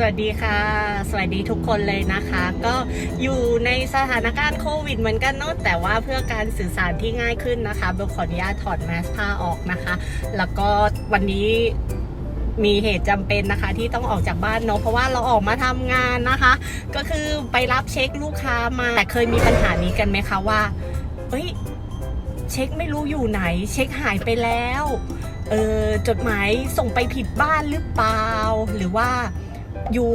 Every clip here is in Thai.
สวัสดีค่ะ สวัสดีทุกคนเลยนะคะ ก็อยู่ในสถานการณ์โควิดเหมือนกันเนอะแต่ว่าเพื่อการสื่อสารที่ง่ายขึ้นนะคะเบลขออนุญาตถอดแมสผ้าออกนะคะ แล้วก็วันนี้มีเหตุจำเป็นนะคะที่ต้องออกจากบ้านเนอะเพราะว่าเราออกมาทำงานนะคะ ก็คือไปรับเช็คลูกค้ามาแต่เคยมีปัญหานี้กันไหมคะว่าเฮ้ยเช็คไม่รู้อยู่ไหน เช็คหายไปแล้วเออจดหมายส่งไปผิดบ้านหรือเปล่า หรือว่า อยู่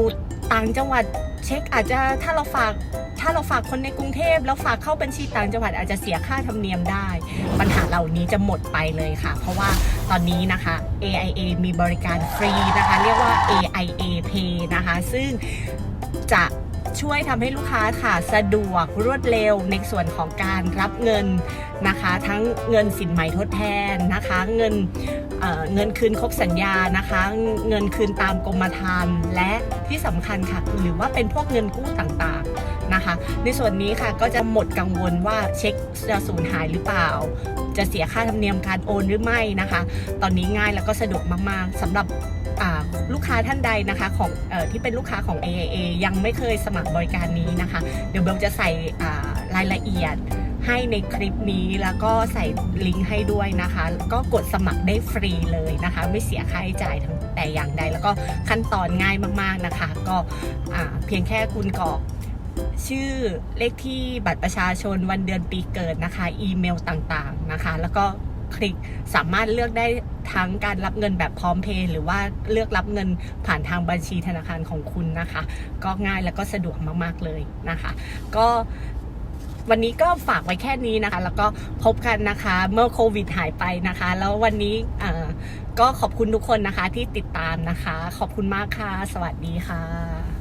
ต่างจังหวัดเช็คอาจจะถ้าเราฝากถ้าเราฝากคนในกรุงเทพแล้วฝากเข้าบัญชีต่างจังหวัดอาจจะเสียค่าธรรมเนียมได้ ปัญหาเหล่านี้จะหมดไปเลยค่ะ เพราะว่าตอนนี้นะคะ AIA มีบริการฟรีนะคะ เรียกว่า AIA Pay นะคะ ซึ่งจะช่วยทำให้ลูกค้าค่ะสะดวกรวดเร็วในส่วนของการรับเงินนะคะ ทั้งเงินสินไหม่ทดแทนนะคะ เงิน เเงินคืนครบสัญญานะคะ เงินคืนตามกรมธรรม์และที่สำคัญค่ะหรือว่าเป็นพวกเงินกู้ต่างๆนะคะ ในส่วนนี้ค่ะก็จะหมดกังวลว่าเช็คจะสูญหายหรือเปล่า จะเสียค่าธรรมเนียมการโอนหรือไม่นะคะ ตอนนี้ง่ายแล้วก็สะดวกมากๆสำหรับลูกค้าท่านใดนะคะของอที่เป็นลูกค้าของ AIA ยังไม่เคยสมัครบริการนี้นะคะ เดี๋ยวเบลจะใส่รายละเอียด ให้ในคลิปนี้แล้วก็ใส่ลิงก์ให้ด้วยนะคะ ก็กดสมัครได้ฟรีเลยนะคะ ไม่เสียค่าใช้จ่ายทั้งแต่อย่างใด แล้วก็ขั้นตอนง่ายมากๆนะคะ ก็เพียงแค่คุณกรอกชื่อเลขที่บัตรประชาชนวันเดือนปีเกิดนะคะ อีเมลต่างๆนะคะ แล้วก็คลิกสามารถเลือกได้ทั้งการรับเงินแบบพร้อมเพย์หรือว่าเลือกรับเงินผ่านทางบัญชีธนาคารของคุณนะคะ ก็ง่ายแล้วก็สะดวกมากๆเลยนะคะ ก็ วันนี้ก็ฝากไว้แค่นี้นะคะ แล้วก็พบกันนะคะ เมื่อโควิดหายไปนะคะ แล้ววันนี้ก็ขอบคุณทุกคนนะคะที่ติดตามนะคะ ขอบคุณมากค่ะ สวัสดีค่ะ